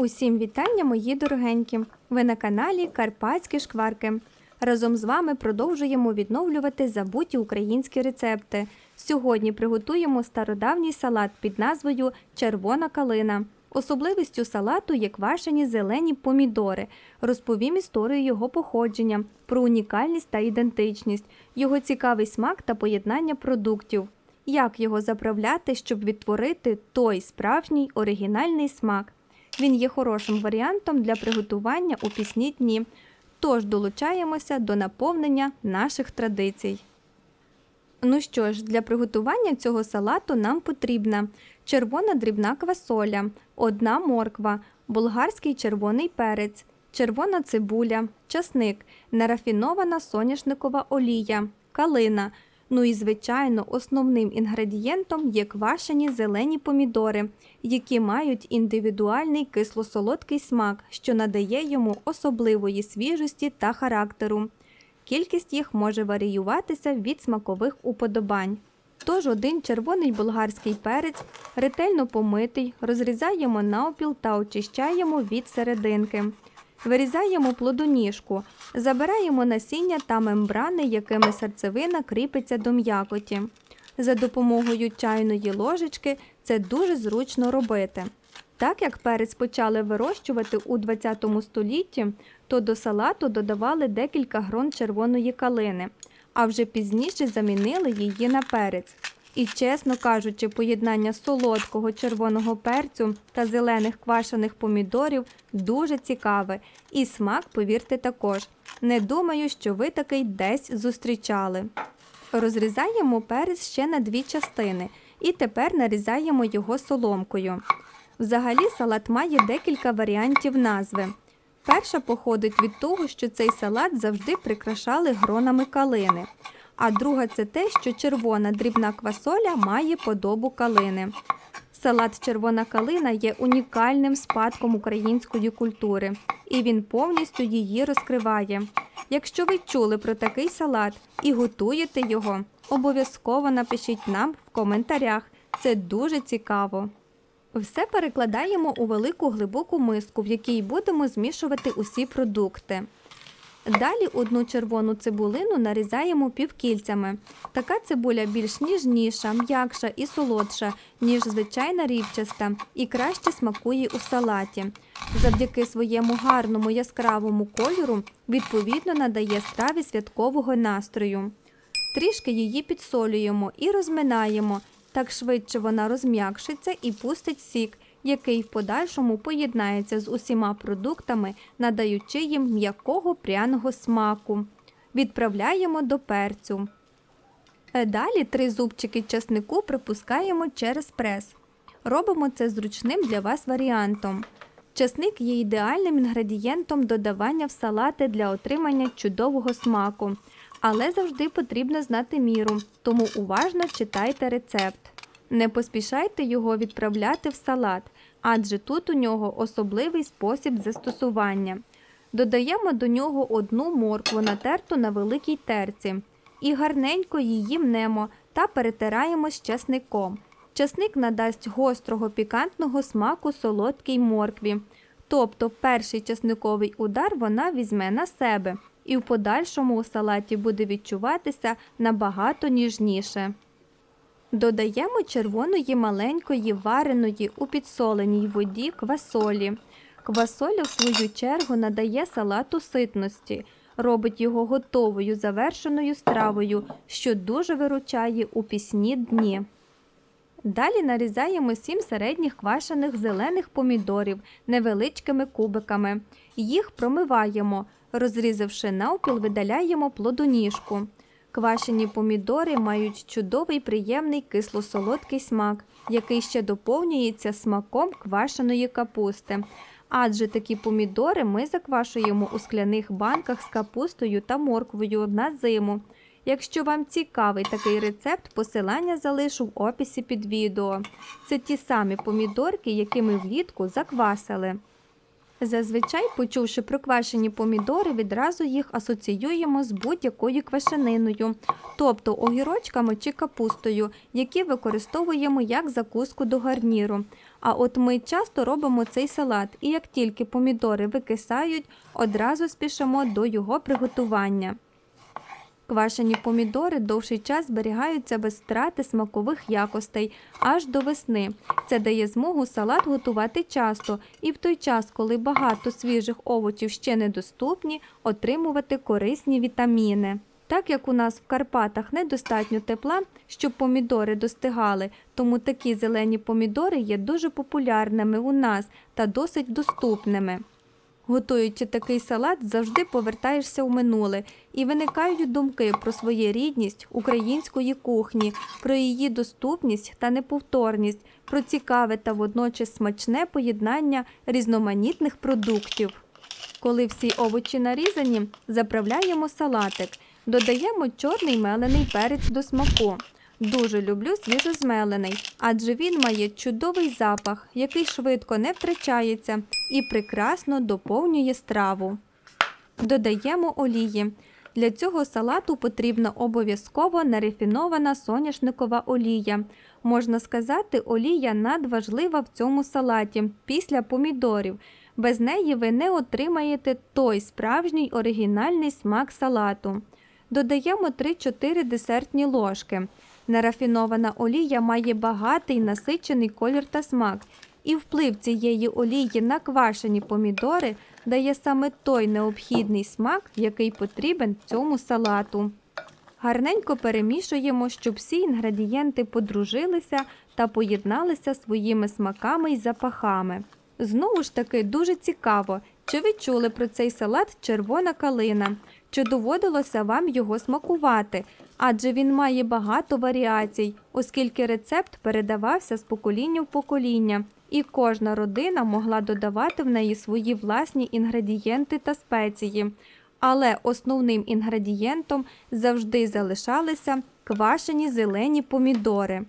Усім вітання, мої дорогенькі! Ви на каналі Карпатські шкварки. Разом з вами продовжуємо відновлювати забуті українські рецепти. Сьогодні приготуємо стародавній салат під назвою Червона калина. Особливістю салату є квашені зелені помідори. Розповім історію його походження, про унікальність та ідентичність, його цікавий смак та поєднання продуктів. Як його заправляти, щоб відтворити той справжній оригінальний смак. Він є хорошим варіантом для приготування у пісні дні. Тож долучаємося до наповнення наших традицій. Ну що ж, для приготування цього салату нам потрібна червона дрібна квасоля, одна морква, болгарський червоний перець, червона цибуля, часник, нерафінована соняшникова олія, калина. Ну і, звичайно, основним інгредієнтом є квашені зелені помідори, які мають індивідуальний кисло-солодкий смак, що надає йому особливої свіжості та характеру. Кількість їх може варіюватися від смакових уподобань. Тож один червоний болгарський перець ретельно помитий, розрізаємо навпіл та очищаємо від серединки. Вирізаємо плодоніжку, забираємо насіння та мембрани, якими серцевина кріпиться до м'якоті. За допомогою чайної ложечки це дуже зручно робити. Так як перець почали вирощувати у 20 столітті, то до салату додавали декілька грон червоної калини, а вже пізніше замінили її на перець. І, чесно кажучи, поєднання солодкого червоного перцю та зелених квашених помідорів дуже цікаве, і смак, повірте, також. Не думаю, що ви такий десь зустрічали. Розрізаємо перець ще на дві частини і тепер нарізаємо його соломкою. Взагалі салат має декілька варіантів назви. Перша походить від того, що цей салат завжди прикрашали гронами калини. А друга це те, що червона дрібна квасоля має подобу калини. Салат червона калина є унікальним спадком української культури, і він повністю її розкриває. Якщо ви чули про такий салат і готуєте його, обов'язково напишіть нам в коментарях. Це дуже цікаво. Все перекладаємо у велику глибоку миску, в якій будемо змішувати усі продукти. Далі одну червону цибулину нарізаємо півкільцями. Така цибуля більш ніжніша, м'якша і солодша, ніж звичайна рівчаста, і краще смакує у салаті. Завдяки своєму гарному яскравому кольору відповідно надає страві святкового настрою. Трішки її підсолюємо і розминаємо, так швидше вона розм'якшиться і пустить сік, який в подальшому поєднається з усіма продуктами, надаючи їм м'якого пряного смаку. Відправляємо до перцю. Е, Далі три зубчики часнику пропускаємо через прес. Робимо це зручним для вас варіантом. Часник є ідеальним інгредієнтом додавання в салати для отримання чудового смаку, але завжди потрібно знати міру, тому уважно читайте рецепт. Не поспішайте його відправляти в салат, адже тут у нього особливий спосіб застосування. Додаємо до нього одну моркву, натерту на великій терці, і гарненько її мнемо та перетираємо з часником. Часник надасть гострого пікантного смаку солодкій моркві. Тобто перший часниковий удар вона візьме на себе, і в подальшому у салаті буде відчуватися набагато ніжніше. Додаємо червоної маленької вареної у підсоленій воді квасолі. Квасоля, в свою чергу, надає салату ситності, робить його готовою завершеною стравою, що дуже виручає у пісні дні. Далі нарізаємо 7 середніх квашених зелених помідорів невеличкими кубиками. Їх промиваємо, розрізавши навпіл, видаляємо плодоніжку. Квашені помідори мають чудовий приємний кисло-солодкий смак, який ще доповнюється смаком квашеної капусти. Адже такі помідори ми заквашуємо у скляних банках з капустою та морквою на зиму. Якщо вам цікавий такий рецепт, посилання залишу в описі під відео. Це ті самі помідорки, які ми влітку заквасили. Зазвичай, почувши про квашені помідори, відразу їх асоціюємо з будь-якою квашениною, тобто огірочками чи капустою, які використовуємо як закуску до гарніру. А от ми часто робимо цей салат, і як тільки помідори викисають, одразу спішимо до його приготування. Квашені помідори довший час зберігаються без втрати смакових якостей аж до весни. Це дає змогу салат готувати часто і в той час, коли багато свіжих овочів ще недоступні, отримувати корисні вітаміни. Так як у нас в Карпатах недостатньо тепла, щоб помідори достигали, тому такі зелені помідори є дуже популярними у нас та досить доступними. Готуючи такий салат, завжди повертаєшся у минуле і виникають думки про своєрідність української кухні, про її доступність та неповторність, про цікаве та водночас смачне поєднання різноманітних продуктів. Коли всі овочі нарізані, заправляємо салатик, додаємо чорний мелений перець до смаку. Дуже люблю свіжозмелений, адже він має чудовий запах, який швидко не втрачається і прекрасно доповнює страву. Додаємо олії. Для цього салату потрібна обов'язково нерефінована соняшникова олія. Можна сказати, олія надважлива в цьому салаті після помідорів. Без неї ви не отримаєте той справжній оригінальний смак салату. Додаємо 3-4 десертні ложки. Нерафінована олія має багатий насичений колір та смак, і вплив цієї олії на квашені помідори дає саме той необхідний смак, який потрібен цьому салату. Гарненько перемішуємо, щоб всі інгредієнти подружилися та поєдналися своїми смаками й запахами. Знову ж таки дуже цікаво, чи ви чули про цей салат червона калина, чи доводилося вам його смакувати, адже він має багато варіацій, оскільки рецепт передавався з покоління в покоління, і кожна родина могла додавати в неї свої власні інгредієнти та спеції. Але основним інгредієнтом завжди залишалися квашені зелені помідори.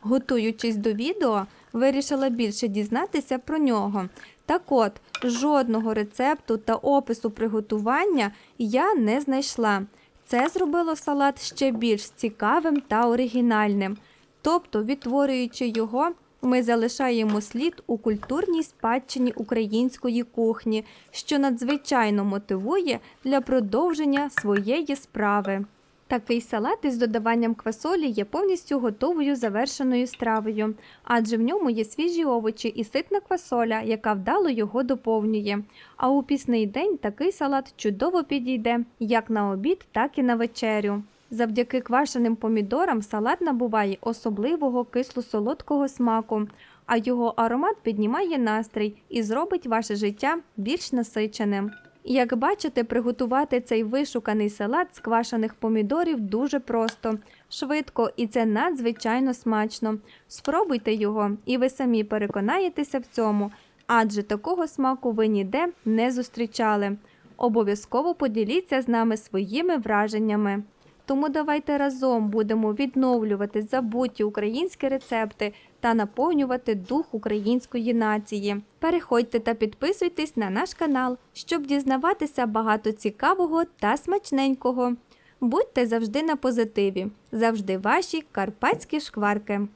Готуючись до відео, вирішила більше дізнатися про нього. Так от, жодного рецепту та опису приготування я не знайшла. Це зробило салат ще більш цікавим та оригінальним. Тобто, відтворюючи його, ми залишаємо слід у культурній спадщині української кухні, що надзвичайно мотивує для продовження своєї справи. Такий салат із додаванням квасолі є повністю готовою завершеною стравою, адже в ньому є свіжі овочі і ситна квасоля, яка вдало його доповнює. А у пісний день такий салат чудово підійде як на обід, так і на вечерю. Завдяки квашеним помідорам салат набуває особливого кисло-солодкого смаку, а його аромат піднімає настрій і зробить ваше життя більш насиченим. Як бачите, приготувати цей вишуканий салат з квашених помідорів дуже просто, швидко і це надзвичайно смачно. Спробуйте його, і ви самі переконаєтеся в цьому, адже такого смаку ви ніде не зустрічали. Обов'язково поділіться з нами своїми враженнями. Тому давайте разом будемо відновлювати забуті українські рецепти та наповнювати дух української нації. Переходьте та підписуйтесь на наш канал, щоб дізнаватися багато цікавого та смачненького. Будьте завжди на позитиві, завжди ваші карпатські шкварки.